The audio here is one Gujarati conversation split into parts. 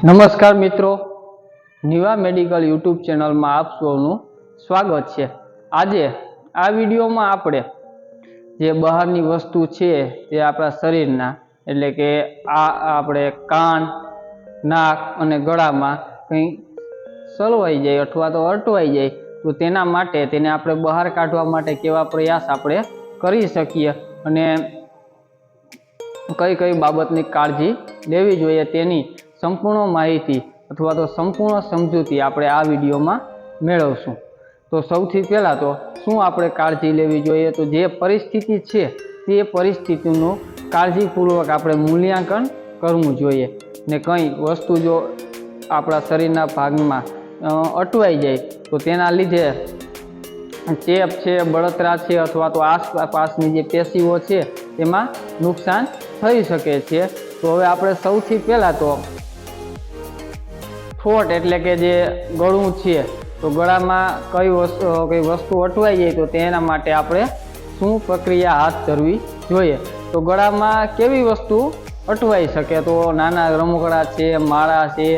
નમસ્કાર મિત્રો, નિવા મેડિકલ યુટ્યુબ ચેનલમાં આપ સૌનું સ્વાગત છે. આજે આ વિડીયોમાં આપણે જે બહારની વસ્તુ છે તે આપણા શરીરના, એટલે કે આ આપણે કાન, નાક અને ગળામાં કંઈ સલવાઈ જાય અથવા તો અટવાઈ જાય, તો તેના માટે તેને આપણે બહાર કાઢવા માટે કેવા પ્રયાસ આપણે કરી શકીએ અને કઈ કઈ બાબતની કાળજી લેવી જોઈએ તેની સંપૂર્ણ માહિતી અથવા તો સંપૂર્ણ સમજૂતી આપણે આ વિડીયોમાં મેળવશું. તો સૌથી પહેલાં તો શું આપણે કાળજી લેવી જોઈએ? તો જે પરિસ્થિતિ છે, તે પરિસ્થિતિનું કાળજીપૂર્વક આપણે મૂલ્યાંકન કરવું જોઈએ. ને કંઈ વસ્તુ જો આપણા શરીરના ભાગમાં અટવાઈ જાય, તો તેના લીધે ચેપ છે, બળતરા છે અથવા તો આસપાસની જે પેશીઓ છે, તેમાં નુકસાન થઈ શકે છે. તો હવે આપણે સૌથી પહેલાં તો થ્રોટ એટલે કે જે ગળું છે, તો ગળામાં કઈ વસ્તુ કઈ વસ્તુ અટવાઈ જાય તો તેના માટે આપણે શું પ્રક્રિયા હાથ ધરવી જોઈએ? તો ગળામાં કેવી વસ્તુ અટવાઈ શકે? તો નાના રમકડા છે, માળા છે,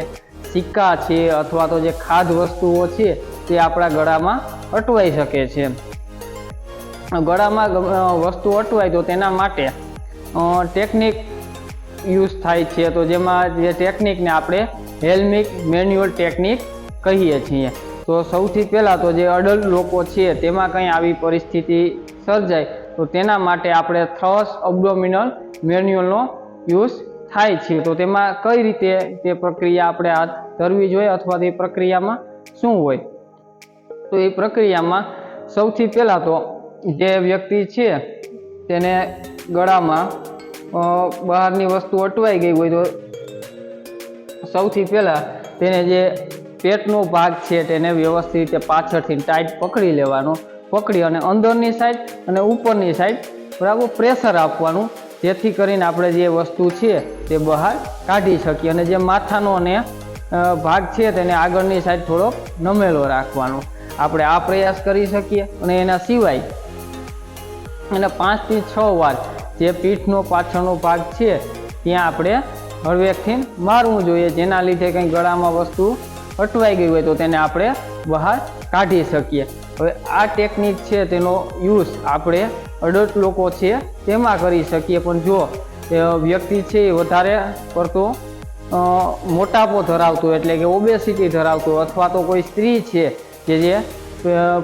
સિક્કા છે, અથવા તો જે ખાદ વસ્તુઓ છે, તે આપણા ગળામાં અટવાઈ શકે છે. ગળામાં વસ્તુ અટવાય તો તેના માટે ટેકનિક યુઝ થાય છે. તો જેમાં જે ટેકનિકને આપણે હેલ્મિક મેન્યુઅલ ટેકનિક કહીએ છીએ. તો સૌથી પહેલાં તો જે અડલ્ટ લોકો છે તેમાં કંઈ આવી પરિસ્થિતિ સર્જાય, તો તેના માટે આપણે થ્રસ અબ્ડોમિનલ મેન્યુઅલનો યુઝ થાય છે. તો તેમાં કઈ રીતે તે પ્રક્રિયા આપણે હાથ ધરવી જોઈએ અથવા તે પ્રક્રિયામાં શું હોય? તો એ પ્રક્રિયામાં સૌથી પહેલાં તો જે વ્યક્તિ છે તેને ગળામાં બહારની વસ્તુ અટવાઈ ગઈ હોય તો સૌથી પહેલાં તેને જે પેટનો ભાગ છે તેને વ્યવસ્થિત રીતે પાછળથી ટાઈટ પકડી લેવાનો. પકડી અને અંદરની સાઈડ અને ઉપરની સાઈડ બરાબર પ્રેશર આપવાનું. જેથી કરીને આપણે જે વસ્તુ છે તે બહાર કાઢી શકીએ અને જે માથાનો અને ભાગ છે તેને આગળની સાઈડ થોડોક નમેલો રાખવાનો. આપણે આ પ્રયાસ કરી શકીએ અને એના સિવાય અને પાંચથી છ વાર જે પીઠનો પાછળનો ભાગ છે ત્યાં આપણે હળવેકથી મારવું જોઈએ. જેના લીધે કંઈ ગળામાં વસ્તુ અટવાઈ ગઈ હોય તો તેને આપણે બહાર કાઢી શકીએ. હવે આ ટેકનિક છે તેનો યુઝ આપણે અડલ્ટ લોકો છે તેમાં કરી શકીએ. પણ જો વ્યક્તિ છે એ વધારે પડતો મોટાપો ધરાવતો એટલે કે ઓબેસિટી ધરાવતો અથવા તો કોઈ સ્ત્રી છે કે જે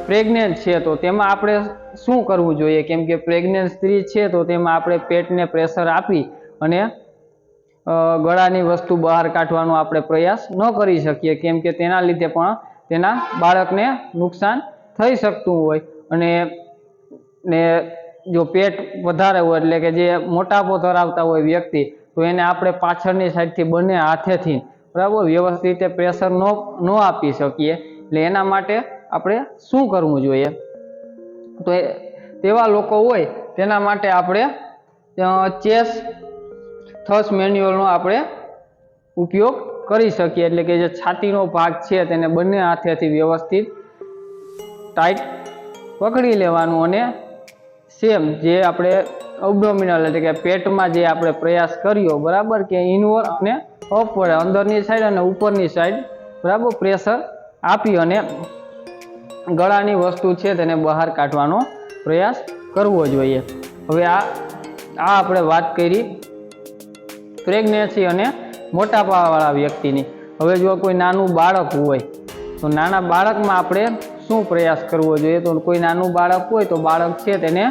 પ્રેગ્નેન્ટ છે તો તેમાં આપણે શું કરવું જોઈએ? કેમ કે પ્રેગ્નેન્ટ સ્ત્રી છે તો તેમાં આપણે પેટને પ્રેશર આપી અને ગળાની વસ્તુ બહાર કાઢવાનો આપણે પ્રયાસ ન કરી શકીએ, કેમ કે તેના લીધે પણ તેના બાળકને નુકસાન થઈ શકતું હોય. અને ને જો પેટ વધારે હોય, એટલે કે જે મોટાપો ધરાવતા હોય વ્યક્તિ, તો એને આપણે પાછળની સાઈડથી બંને હાથેથી બરાબર વ્યવસ્થિત રીતે પ્રેશર ન ન આપી શકીએ. એટલે એના માટે આપણે શું કરવું જોઈએ? તો તેવા લોકો હોય, તેના માટે આપણે ચેસ થસ મેન્યુઅલનો આપણે ઉપયોગ કરી શકીએ. એટલે કે જે છાતીનો ભાગ છે તેને બંને હાથેથી વ્યવસ્થિત ટાઈટ પકડી લેવાનું અને સેમ જે આપણે અબડોમિનલ એટલે કે પેટમાં જે આપણે પ્રયાસ કર્યો, બરાબર? કે ઇનવર અને અપવર્ડ અંદરની સાઈડ અને ઉપરની સાઈડ બરાબર? પ્રેશર આપી અને ગળાની વસ્તુ છે તેને બહાર કાઢવાનો પ્રયાસ કરવો જોઈએ. હવે આ આ આપણે વાત કરી પ્રેગ્નેન્સી અને મોટાપાવાળા વ્યક્તિની. હવે જો કોઈ નાનું બાળક હોય, તો નાના બાળકમાં આપણે શું પ્રયાસ કરવો જોઈએ? તો કોઈ નાનું બાળક હોય, તો બાળક છે તેને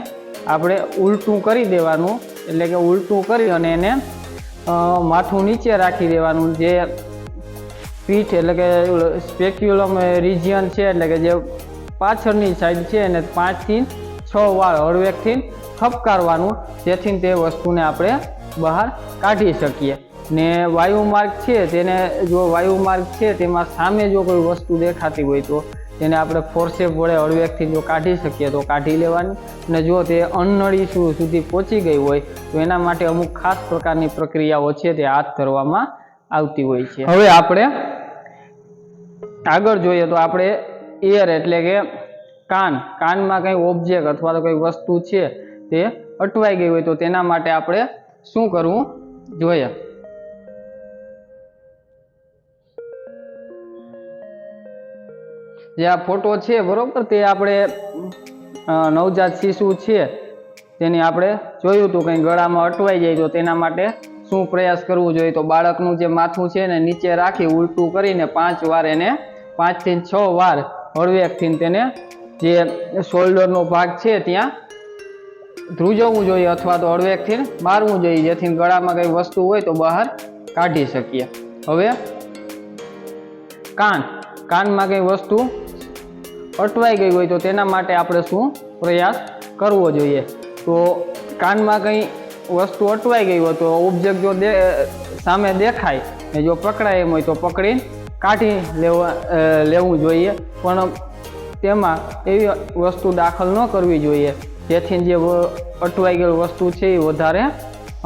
આપણે ઉલટું કરી દેવાનું. એટલે કે ઉલટું કરી અને એને માથું નીચે રાખી દેવાનું. જે પીઠ એટલે કે સ્પેક્યુલમ રિજિયન છે, એટલે કે જે પાછળની સાઈડ છે, એને પાંચથી છ વાર હળવેકથી ખપકારવાનું. જેથી તે વસ્તુને આપણે બહાર કાઢી શકીએ. ને વાયુ માર્ગ છે, તેને જો વાયુ માર્ગ છે, તેમાં સામે જો કોઈ વસ્તુ દેખાતી હોય તો તેને આપણે ફોર્સેપ વડે હળવેકથી જો કાઢી શકીએ તો કાઢી લેવાની. અને જો તે અન્નળી સુધી પહોંચી ગઈ હોય, તો એના માટે અમુક ખાસ પ્રકારની પ્રક્રિયાઓ છે તે હાથ ધરવામાં આવતી હોય છે. હવે આપણે આગળ જોઈએ તો આપણે એર એટલે કે કાન. કાનમાં કંઈ ઓબ્જેક્ટ અથવા તો કંઈ વસ્તુ છે તે અટવાઈ ગઈ હોય તો તેના માટે આપણે શું કરવું? જોઈએ. જે આ ફોટો છે, બરોબર, તે આપણે નવજાત શિશુ છે. તેને આપણે જોયું હતું કંઈ ગળામાં અટવાઈ જાય તો તેના માટે શું પ્રયાસ કરવું જોઈએ? તો બાળકનું જે માથું છે એને નીચે રાખી ઉલટું કરીને પાંચ વાર એને, પાંચથી છ વાર હળવેકથી તેને જે શોલ્ડરનો ભાગ છે ત્યાં ધ્રુજવવું જોઈએ અથવા તો હળવેકથી મારવું જોઈએ, જેથી ગળામાં કંઈ વસ્તુ હોય તો બહાર કાઢી શકીએ. હવે કાન. કાનમાં કંઈ વસ્તુ અટવાઈ ગઈ હોય તો તેના માટે આપણે શું પ્રયાસ કરવો જોઈએ? તો કાનમાં કંઈ વસ્તુ અટવાઈ ગઈ હોય તો ઓબ્જેક્ટ જો દે, સામે દેખાય, ને જો પકડાય એમ હોય તો પકડીને કાઢી લેવા લેવું જોઈએ. પણ તેમાં એવી વસ્તુ દાખલ ન કરવી જોઈએ. જેથી જે અટવાઈ ગયેલ વસ્તુ છે એ વધારે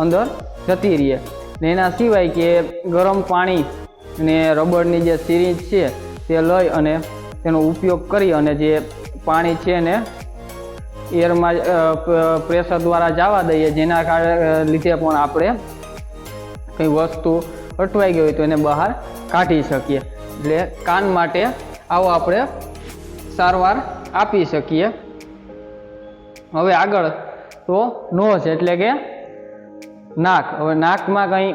અંદર જતી રહે. ને એના સિવાય કે ગરમ પાણી ને રબરની જે સિરીંજ છે તે લઈ અને તેનો ઉપયોગ કરી અને જે પાણી છે એને એરમાં પ્રેશર દ્વારા જવા દઈએ, જેના લીધે પણ આપણે કંઈ વસ્તુ અટવાઈ ગઈ હોય તો એને બહાર કાઢી શકીએ. એટલે કાન માટે આવો આપણે સારવાર આપી શકીએ. હવે આગળ તો નોઝ એટલે કે નાક. હવે નાકમાં કંઈ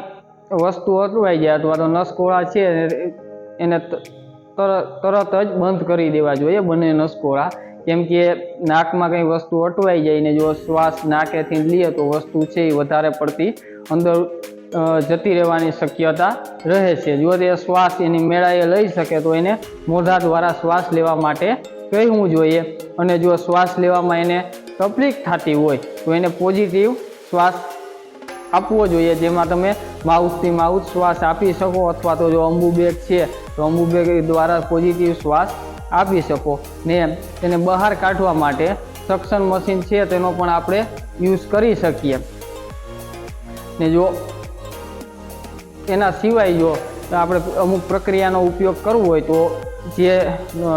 વસ્તુ અટવાઈ જાય અથવા તો નસકોળા છે એને તરત જ બંધ કરી દેવા જોઈએ બંને નસકોળા. કેમ કે નાકમાં કંઈ વસ્તુ અટવાઈ જાય ને જો શ્વાસ નાકેથી લઈએ તો વસ્તુ છે એ વધારે પડતી અંદર જતી રહેવાની શક્યતા રહે છે. જો તે શ્વાસ એની મેળાએ લઈ શકે તો એને મોઢા દ્વારા શ્વાસ લેવા માટે કહેવું જોઈએ. અને જો શ્વાસ લેવામાં એને તકલીફ થતી હોય, તો એને પોઝિટિવ શ્વાસ આપવો જોઈએ. જેમાં તમે માઉથથી માઉથ શ્વાસ આપી શકો, અથવા તો જો અંબુબેગ છે, તો અંબુબેગ દ્વારા પોઝિટિવ શ્વાસ આપી શકો. ને તેને બહાર કાઢવા માટે સક્શન મશીન છે, તેનો પણ આપણે યુઝ કરી શકીએ. ને જો એના સિવાય જો આપણે અમુક પ્રક્રિયાનો ઉપયોગ કરવો હોય, તો જે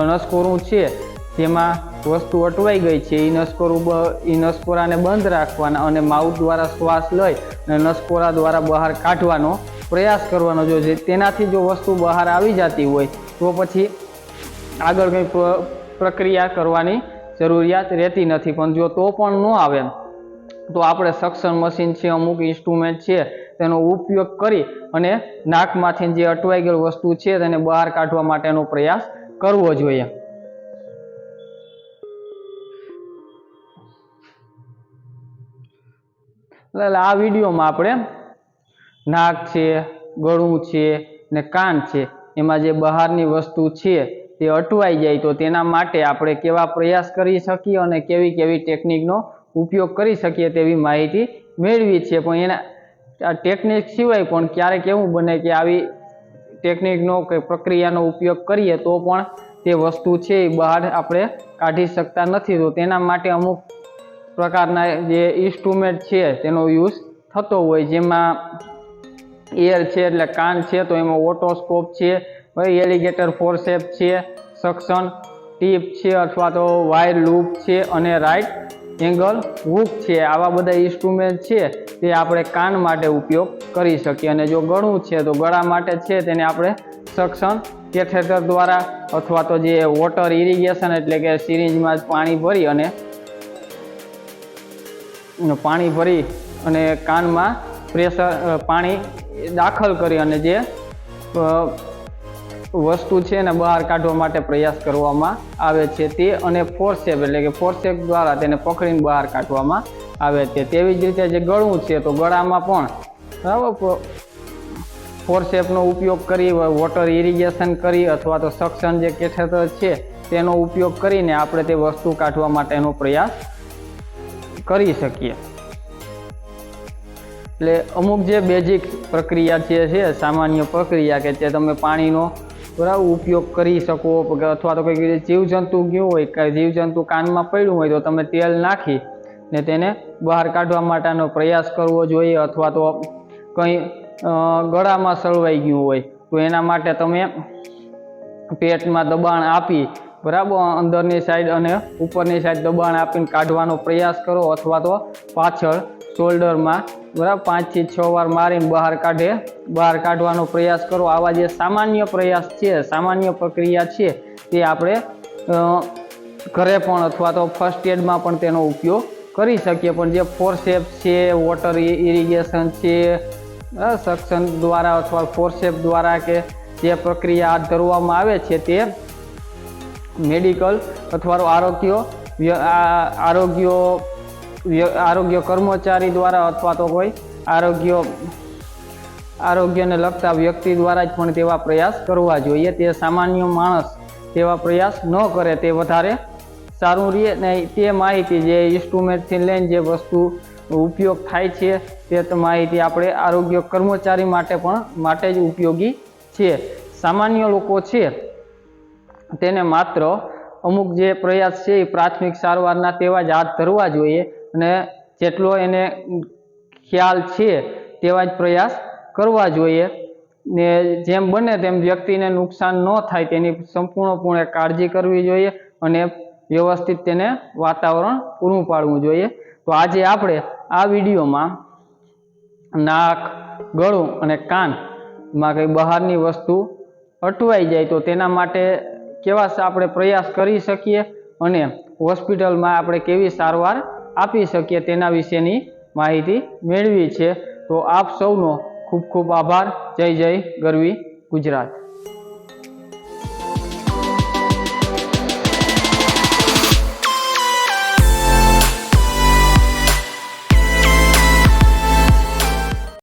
નસકોરું છે જેમાં વસ્તુ અટવાઈ ગઈ છે. એ નસકોરું એ નસકોરાને બંધ રાખવાના અને માઉથ દ્વારા શ્વાસ લઈ અને નસકોરા દ્વારા બહાર કાઢવાનો પ્રયાસ કરવાનો જો જે તેનાથી જો વસ્તુ બહાર આવી જતી હોય, તો પછી આગળ કંઈ પ્ર- પ્રક્રિયા કરવાની જરૂરિયાત રહેતી નથી. પણ જો તો પણ ન આવે તો આપણે સક્શન મશીન છે, અમુક ઇન્સ્ટ્રુમેન્ટ છે, તેનો ઉપયોગ કરી અને નાકમાંથી જે અટવાઈ ગયેલ વસ્તુ છે, તેને બહાર કાઢવા માટેનો પ્રયાસ કરવો જોઈએ. એટલે આ વિડીયોમાં આપણે નાક છે, ગળું છે ને કાન છે, એમાં જે બહારની વસ્તુ છે તે અટવાઈ જાય તો તેના માટે આપણે કેવા પ્રયાસ કરી શકીએ અને કેવી કેવી ટેકનિકનો ઉપયોગ કરી શકીએ તેવી માહિતી મેળવી છે. પણ એના, આ ટેકનિક સિવાય પણ ક્યારેક એવું બને કે આવી ટેકનિકનો કે પ્રક્રિયાનો ઉપયોગ કરીએ તો પણ તે વસ્તુ છે એ બહાર આપણે કાઢી શકતા નથી. તો તેના માટે અમુક પ્રકારના જે ઇન્સ્ટ્રુમેન્ટ છે તેનો યુઝ થતો હોય. જેમાં એર છે એટલે કાન છે, તો એમાં ઓટોસ્કોપ છે, પછી એલિગેટર ફોરસેપ છે સક્શન ટીપ છે અથવા તો વાયર લૂપ છે અને રાઈટ એંગલ હૂક છે. આવા બધા ઇન્સ્ટ્રુમેન્ટ છે તે આપણે કાન માટે ઉપયોગ કરી શકીએ. અને જો ગળું છે, તો ગળા માટે છે તેને આપણે સક્શન કેથેટર દ્વારા અથવા તો જે વોટર ઇરિગેશન એટલે કે સિરિંજમાં જ પાણી ભરી અને પાણી ભરી અને કાનમાં પ્રેશર પાણી દાખલ કરી અને જે વસ્તુ છે એને બહાર કાઢવા માટે પ્રયાસ કરવામાં આવે છે તે અને ફોર્સેપ એટલે કે ફોર્સેપ દ્વારા તેને પકડીને બહાર કાઢવામાં આવે છે. તેવી જ રીતે જે ગળું છે તો ગળામાં પણ, બરાબર ફોર્સેપનો ઉપયોગ કરી વોટર ઇરિગેશન કરી અથવા તો સક્શન જે કેથેટર છે તેનો ઉપયોગ કરીને આપણે તે વસ્તુ કાઢવા માટેનો પ્રયાસ કરી શકીએ. એટલે અમુક જે બેઝિક પ્રક્રિયા જે છે, સામાન્ય પ્રક્રિયા કે જે તમે પાણીનો બરાબર ઉપયોગ કરી શકો અથવા તો કંઈક જીવજંતુ ગયું હોય કે જીવજંતુ કાનમાં પડ્યું હોય તો તમે તેલ નાખી ને તેને બહાર કાઢવા માટેનો પ્રયાસ કરવો જોઈએ અથવા તો કંઈ ગળામાં સળવાઈ ગયું હોય તો એના માટે તમે પેટમાં દબાણ આપી બરાબર? અંદરની સાઈડ અને ઉપરની સાઈડ દબાણ આપીને કાઢવાનો પ્રયાસ કરો અથવા તો પાછળ શોલ્ડરમાં બરાબર? પાંચથી છ વાર મારીને બહાર કાઢે, બહાર કાઢવાનો પ્રયાસ કરો. આવા જે સામાન્ય પ્રયાસ છે, સામાન્ય પ્રક્રિયા છે, તે આપણે ઘરે પણ અથવા તો ફર્સ્ટ એડમાં પણ તેનો ઉપયોગ કરી શકીએ. પણ જે ફોરસેપ છે વોટર ઇરિગેશન છે સક્શન દ્વારા અથવા ફોરસેપ દ્વારા કે જે પ્રક્રિયા હાથ ધરવામાં આવે છે તે મેડિકલ અથવા આરોગ્ય આરોગ્ય આરોગ્ય કર્મચારી દ્વારા અથવા તો કોઈ આરોગ્ય, આરોગ્યને લગતા વ્યક્તિ દ્વારા જ પણ તેવા પ્રયાસ કરવા જોઈએ. તે સામાન્ય માણસ તેવા પ્રયાસ ન કરે તે વધારે સારું રહે. ને તે માહિતી જે ઇન્સ્ટ્રુમેન્ટથી લઈને જે વસ્તુ ઉપયોગ થાય છે તે માહિતી આપણે આરોગ્ય કર્મચારી માટે પણ, માટે જ ઉપયોગી છે. સામાન્ય લોકો છે તેને માત્ર અમુક જે પ્રયાસ છે એ પ્રાથમિક સારવારના તેવા જ હાથ ધરવા જોઈએ અને જેટલો એને ખ્યાલ છે તેવા જ પ્રયાસ કરવા જોઈએ. ને જેમ બને તેમ વ્યક્તિને નુકસાન ન થાય તેની સંપૂર્ણપણે કાળજી કરવી જોઈએ અને વ્યવસ્થિત તેને વાતાવરણ પૂરું પાડવું જોઈએ. તો આજે આપણે આ વિડીયોમાં નાક, ગળું અને કાનમાં કંઈ બહારની વસ્તુ અટવાઈ જાય તો તેના માટે કેવા આપણે પ્રયાસ કરી શકીએ અને હોસ્પિટલમાં આપણે કેવી સારવાર આપી શકીએ તેના વિશેની માહિતી મેળવી છે. તો આપ સૌનો ખૂબ ખૂબ આભાર. જય જય ગરવી ગુજરાત.